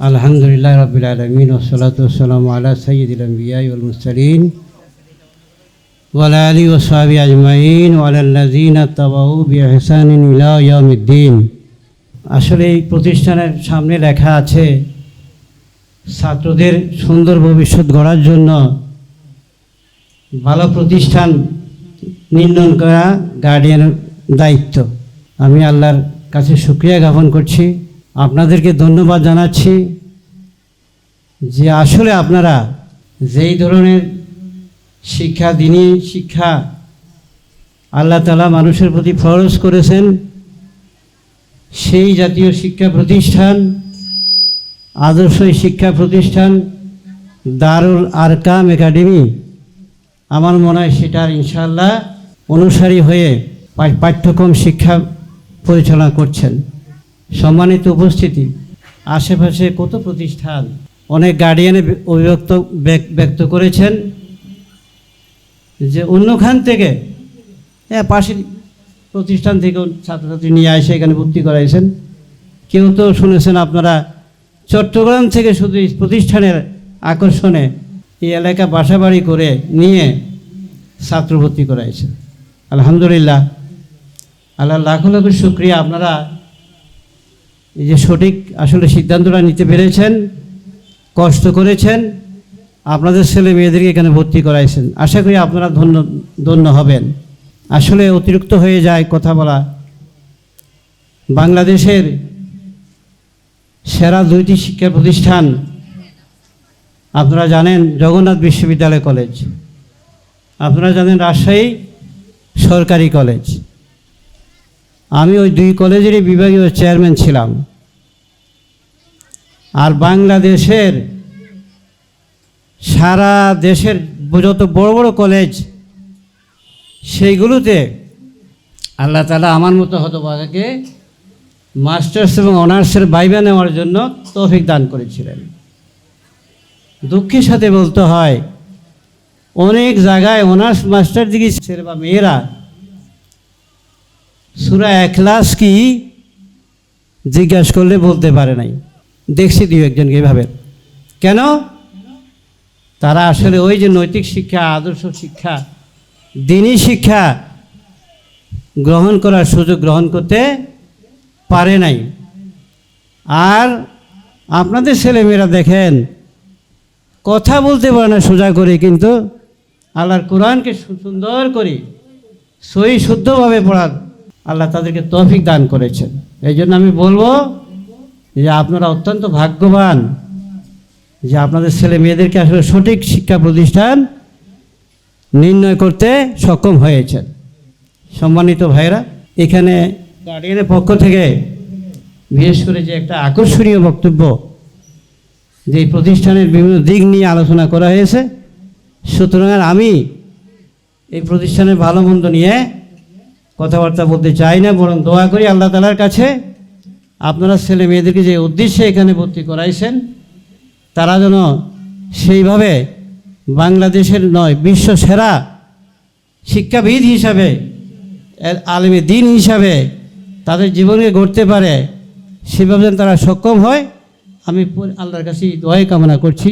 আলহামদুলিল্লাহ রবিল আলমিন ওসলাতাম আলা সঈদুল ওয়ালা আলী ওসাবি আজমাইন ওয়ালাল্লাজিন তাবাউ বিহসান ইলা ইয়াউমিদ্দিন। আসলে এই প্রতিষ্ঠানের সামনে লেখা আছে, ছাত্রদের সুন্দর ভবিষ্যৎ গড়ার জন্য ভালো প্রতিষ্ঠান নির্ণয় করা গার্ডিয়ানের দায়িত্ব। আমি আল্লাহর কাছে শুক্রিয়া জ্ঞাপন করছি। আপনাদেরকে ধন্যবাদ জানাচ্ছি যে আসলে আপনারা যেই ধরনের শিক্ষা দিনই শিক্ষা আল্লাহ তালা মানুষের প্রতি ফরজ করেছেন, সেই জাতীয় শিক্ষা প্রতিষ্ঠান, আদর্শ শিক্ষা প্রতিষ্ঠান দারুল আরকাম একাডেমি আমার মনে হয় সেটার ইনশাল্লাহ অনুসারী হয়ে পাঠ্যক্রম শিক্ষা পরিচালনা করছেন। সম্মানিত উপস্থিতি। আশেপাশে কত প্রতিষ্ঠান? অনেক গার্ডিয়ানে অভিব্যক্ত ব্যক্ত করেছেন যে অন্যখান থেকে হ্যাঁ পাশের প্রতিষ্ঠান থেকে ছাত্রছাত্রী নিয়ে এসে এখানে ভর্তি করাইছেন। কেউ তো শুনেছেন আপনারা, চট্টগ্রাম থেকে শুধু প্রতিষ্ঠানের আকর্ষণে এই এলাকা বাসাবাড়ি করে নিয়ে ছাত্র ভর্তি করাইছেন। আলহামদুলিল্লাহ। আল্লাহ লাখো লাখো শুক্রিয়া। আপনারা এই যে সঠিক আসলে সিদ্ধান্তটা নিতে পেরেছেন, কষ্ট করেছেন, আপনাদের ছেলে মেয়েদেরকে এখানে ভর্তি করাইছেন। আশা করি আপনারা ধন্য ধন্য হবেন। আসলে অতিরিক্ত হয়ে যায় কথা বলা। বাংলাদেশের সেরা দুইটি শিক্ষা প্রতিষ্ঠান আপনারা জানেন, জগন্নাথ বিশ্ববিদ্যালয় কলেজ। আপনারা জানেন রাজশাহী সরকারি কলেজ। আমি ওই দুই কলেজেরই বিভাগীয় চেয়ারম্যান ছিলাম। আর বাংলাদেশের সারা দেশের যত বড় বড় কলেজ, সেইগুলোতে আল্লাহ তালা আমার মতো হতো হতভাগাকে মাস্টার্স এবং অনার্সের বাইবা নেওয়ার জন্য তৌফিক দান করেছিলেন। দুঃখের সাথে বলতে হয়, অনেক জায়গায় অনার্স মাস্টার দিকে ছেলে বা মেয়েরা সুরা একলাস কি? জিজ্ঞাসা করলে বলতে পারে নাই। দেখছি দুই একজনকে এভাবে কেন? তারা আসলে ওই যে নৈতিক শিক্ষা, আদর্শ শিক্ষা দিনই শিক্ষা গ্রহণ করার সুযোগ গ্রহণ করতে পারে নাই। আর আপনাদের ছেলেমেয়েরা দেখেন, কথা বলতে পারে না সোজা করে, কিন্তু আল্লাহর কোরআনকে সুন্দর করে সই শুদ্ধভাবে পড়ার আল্লাহ তাদেরকে তৌফিক দান করেছেন। এই জন্য আমি বলব যে আপনারা অত্যন্ত ভাগ্যবান যে আপনাদের ছেলে মেয়েদেরকে আসলে সঠিক শিক্ষা প্রতিষ্ঠান নির্ণয় করতে সক্ষম হয়েছেন। সম্মানিত ভাইরা এখানে গার্ডিয়ানের পক্ষ থেকে বিশেষ করে যে একটা আকর্ষণীয় বক্তব্য যে প্রতিষ্ঠানের বিভিন্ন দিক নিয়ে আলোচনা করা হয়েছে, সুতরাং আমি এই প্রতিষ্ঠানের ভালো মন্দ নিয়ে কথাবার্তা বলতে চাই না, বরং দোয়া করি আল্লাহ তালার কাছে। আপনারা ছেলে মেয়েদেরকে যে উদ্দেশ্যে এখানে ভর্তি করাইছেন, তারা যেন সেইভাবে বাংলাদেশের নয়, বিশ্ব সেরা শিক্ষাবিদ হিসাবে আলেমে দিন হিসাবে তাদের জীবনকে গড়তে পারে, সেভাবে তারা সক্ষম হয়, আমি আল্লাহর কাছে দোয়াই কামনা করছি।